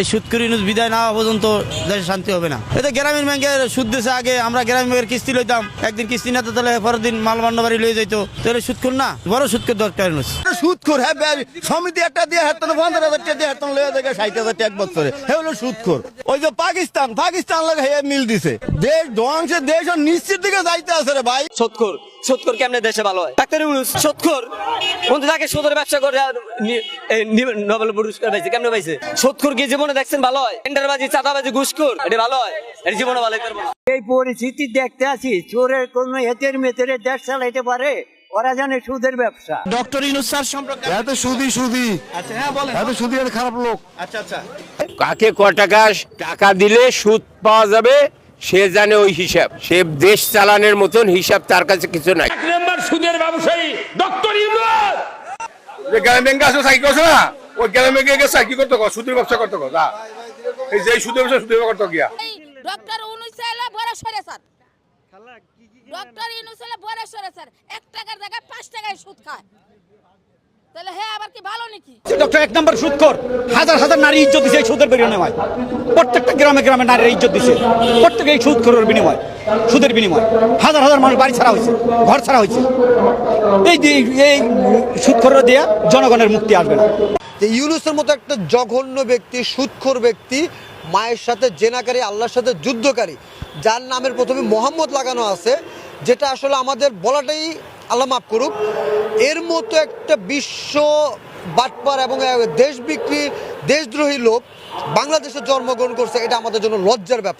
এই সুদ করে ইউনুস বিদায় না পর্যন্ত দেশে শান্তি হবে না। এতে গ্রামীণ ব্যাংকের সুদ দিছে আগে আমরা গ্রামীণ ব্যাংকের কিস্তি লইতাম একদিন কিস্তি না তো তাহলে পরের দিন মাল মান্য বাড়ি লয়ে যাইতো। তাহলে সুদ না বড় সুদ দরকার সুদখোর হ্যাঁ সমিতি একটা দিয়ে হাতানো পনেরো হাজার টাকা দিয়ে হাতানো লয়ে দেখে ষাট হাজার টাকা এক বছরে। হে হলো সুদখোর ওই যে পাকিস্তান পাকিস্তান লাগে হে মিল দিছে। দেশ ধ্বংসের দেশ নিশ্চিত দিকে যাইতে আছে রে ভাই। সৎকর সৎকর কেমনে দেশে ভালো হয়? ডাক্তার ইউনুস সৎকর? বন্ধু তাকে সুদের ব্যবসা করে নোবেল পুরস্কার পাইছে কেমনে পাইছে? সৎকর কি জীবনে দেখছেন ভালো হয়? টেন্ডারবাজি চাঁদাবাজি ঘুষখোর এটা ভালো হয়? এটা জীবনে ভালো করব এই পরিস্থিতি দেখতে আছি চোরের কোন এতের মেতেরে দেশ চালাইতে পারে ওরা জানে সুদের ব্যবসা। ডক্টর ইউনুস স্যার সম্পর্কে এত সুদি সুদি। আচ্ছা হ্যাঁ বলেন। এত সুদি খারাপ লোক। আচ্ছা আচ্ছা। কাকে ক টাকা টাকা দিলে সুদ পাওয়া যাবে? সে জানে ওই হিসাব। সে দেশ চালানোর মতন হিসাব তার কাছে কিছু নাই। এক নম্বর সুদের ব্যবসায়ী ডক্টর ইউনুস যে গ্রামীণ আসলে সাইকেল করছে না? ওই ব্যাংকে গিয়ে সাইকেল করতে কর সুদের ব্যবসা করতে কর যা। এই যে সুদের ব্যবসা সুদের ব্যবসা করতে গিয়া। ডক্টর ইউনুস হলো বড় সরে স্যার। ডক্টর ইউনুস হলো বড় সরে স্যার। এক টাকার জায়গায় পাঁচ টাকায় সুদ খায়। তাহলে হ্যাঁ আবার কি ভালো নাকি? ডক্টর এক নম্বর সুদ কর হাজার হাজার নারী ইজ্জত দিছে এই সুদের বিনিময়। প্রত্যেকটা গ্রামে গ্রামে নারীর ইজ্জত দিছে। প্রত্যেকে এই সুদ করার বিনিময় সুদের বিনিময়। হাজার হাজার মানুষ বাড়ি ছাড়া হয়েছে ঘর ছাড়া হয়েছে। এই যে- এই সুদ করার দিয়া জনগণের মুক্তি আসবে না। যে ইউনুসের মতো একটা জঘন্য ব্যক্তি সুদখোর ব্যক্তি মায়ের সাথে জেনাকারী আল্লাহর সাথে যুদ্ধকারী যার নামের প্রথমে মোহাম্মদ লাগানো আছে যেটা আসলে আমাদের বলাটাই আল্লাহ মাফ করুক এর মতো একটা বিশ্ব বাটপার এবং দেশ বিক্রি দেশদ্রোহী লোক বাংলাদেশে জন্মগ্রহণ করছে এটা আমাদের জন্য লজ্জার ব্যাপার।